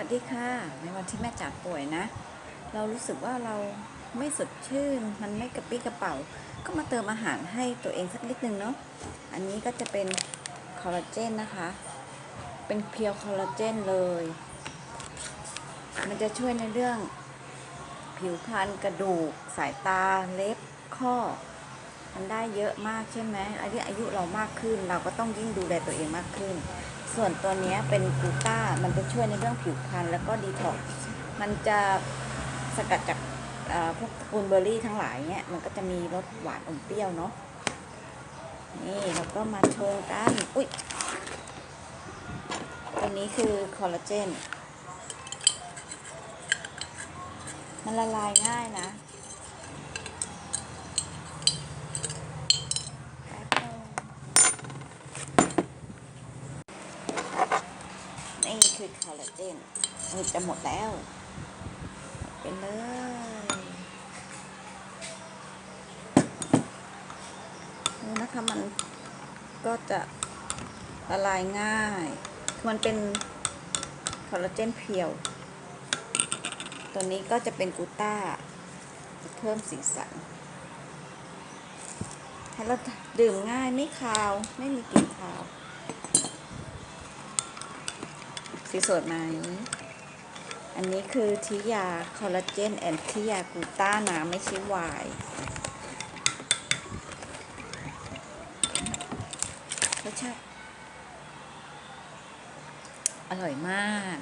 วัสดีค่ะ ในวันที่แม่จ๋าป่วยนะ เรารู้สึกว่าเราไม่สดชื่น มันไม่กระปี้กระเป๋า ก็มาเติมอาหารให้ตัวเองสักนิดนึงเนาะ อันนี้ก็จะเป็นคอลลาเจนนะคะ เป็นเพียวคอลลาเจนเลย มันจะช่วยในเรื่องผิวพรรณกระดูก สายตา เล็บ ข้อ มันได้เยอะมากใช่ไหมอายุอายุเรามากขึ้น เราก็ต้องยิ่งดูแลตัวเองมากขึ้น ส่วนตัวนี้เป็นกูต้า มันจะช่วยในเรื่องผิวพรรณแล้วก็ดีท็อกมันจะสกัดจากพวกตระกูลเบอร์รี่ทั้งหลายเนี่ยมันก็จะมีรสหวานอมเปรี้ยวเนาะ นี่เราก็มาชงกัน อุ้ยตัวนี้คือคอลลาเจน มันละลายง่ายนะแป๊บนึงนี่ คือคอลลาเจนมันจะหมดแล้วไปเลยนี่นะคะมันก็จะละลายง่ายคือมันเป็นคอลลาเจนเพียว ตัวนี้ก็จะเป็นกูต้า เพิ่มสีสันให้เราดื่มง่ายไม่คาว ไม่มีกลิ่นคาว สีสดไหม อันนี้คือทิยาคอลลาเจนแอนทิยากูต้านะไม่ใช่ไวน์รสชาติอร่อยมาก